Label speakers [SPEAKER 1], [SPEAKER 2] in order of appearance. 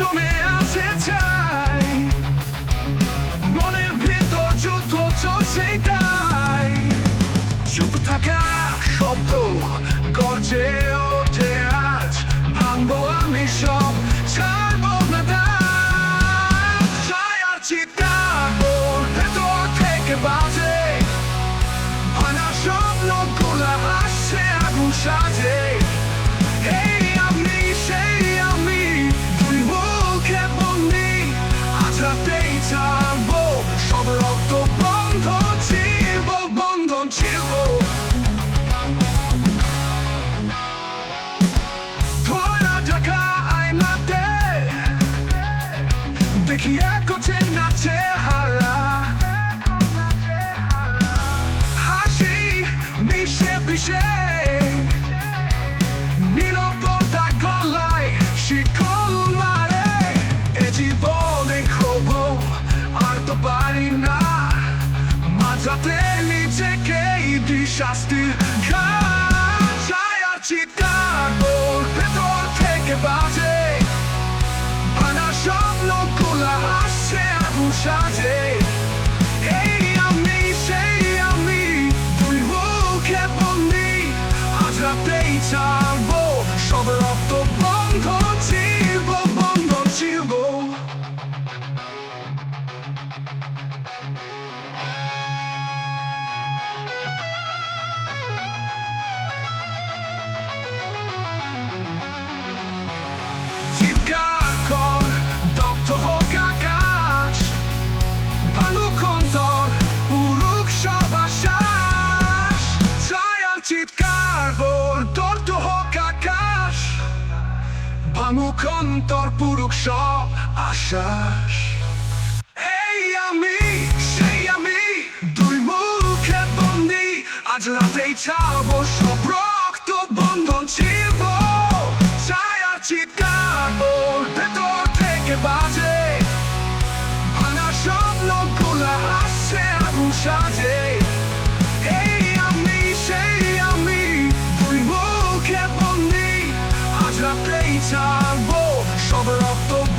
[SPEAKER 1] জমে আছে চাই মনের ভেতর যুদ্ধ চলছে তাই চুপ থাকা শব্দ গর্জে দেখি এক নাচে হারা। হাসি মিশে মিশে ঘাট ছায়া চিৎকার ওর ভেতর থেকে বাজে। ভাঙা স্বপ্নগুলো আসছে আগুন সাজে। এই আমি, সেই আমি, দুই মুখে বন্দি। আজ রাতেই ছাড়বো, সব রক্ত বন্ধ চিৎকার বল দগ্ধ হোক আকাশ ভাঙুক অন্তর, পুরুক সব আশ্বাস। এই আমি, সেই আমি, দুই মুখে বন্দি, আজ রাতেই ছাড়বো সব রক্ত বন্ধন ছিল ছায়া চিৎকার ওর ভেতর থেকে বাজে, ভাঙা স্বপ্নগুলো আসছে আগুন সাজে। মুখে বন্দি আজ রাতেই ছাড়বো সব রক্ত